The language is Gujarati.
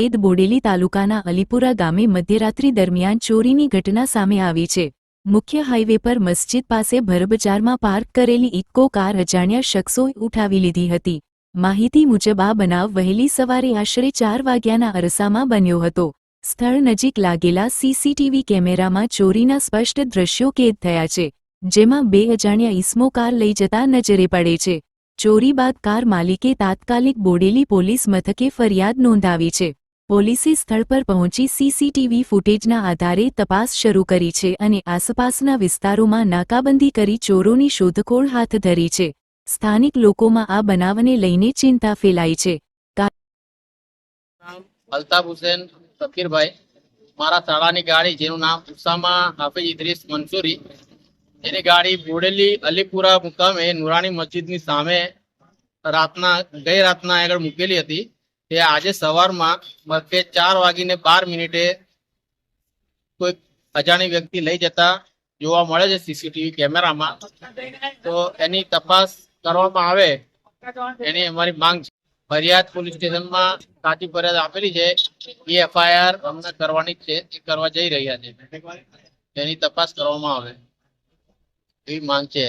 એદ બોડેલી તાલુકાના અલીપુરા ગામે મધ્યરાત્રિ દરમિયાન ચોરીની ઘટના સામે આવી છે. મુખ્ય હાઇવે પર મસ્જિદ પાસે ભરબજારમાં પાર્ક કરેલી ઇક્કો કાર અજાણ્યા શખ્સોએ ઉઠાવી લીધી હતી. માહિતી મુજબ આ બનાવ વહેલી સવારે આશરે ચાર વાગ્યાના અરસામાં બન્યો હતો. સ્થળ નજીક લાગેલા સીસીટીવી કેમેરામાં ચોરીના સ્પષ્ટ દ્રશ્યો કેદ થયા છે, જેમાં બે અજાણ્યા ઇસમો કાર લઈ જતા નજરે પડે છે. ચોરી બાદ કાર માલિકે તાત્કાલિક બોડેલી પોલીસ મથકે ફરિયાદ નોંધાવી છે. પોલીસે સ્થળ પર પહોંચી સીસીટીવી ફૂટેજના આધારે તપાસ શરૂ કરી છે અને આસપાસના વિસ્તારોમાં નાકાબંધી કરી ચોરોની શોધખોળ હાથ ધરી છે. સ્થાનિક લોકોમાં આ બનાવને લઈને ચિંતા ફેલાઈ છે. અલ્તાફ હુસેન, ફકીરભાઈ. મારા શાળાની ગાડી, જેનું નામ ઉસામા હાફિઝ ઇદ્રીસ મંસૂરી. એની ગાડી બોડેલી અલીપુરા મુકામે નુરાણી મસ્જિદની સામે રાતના, ગઈ રાતના આગળ મૂકેલી હતી. તે આજે સવારમાં મધ્ય ચાર વાગીને બાર મિનિટે કોઈ અજાણી વ્યક્તિ લઈ જતા જોવા મળે છે સીસીટીવી કેમેરામાં. તો એની તપાસ કરવામાં આવે. એની અમારી માંગ છે. ફરિયાદ પોલીસ સ્ટેશનમાં સાચી ફરિયાદ આપેલી છે. એ એફઆઈઆર અમને કરવાની છે. એ કરવા જઈ રહ્યા છે. તેની તપાસ કરવામાં આવે. એવી માંગ છે.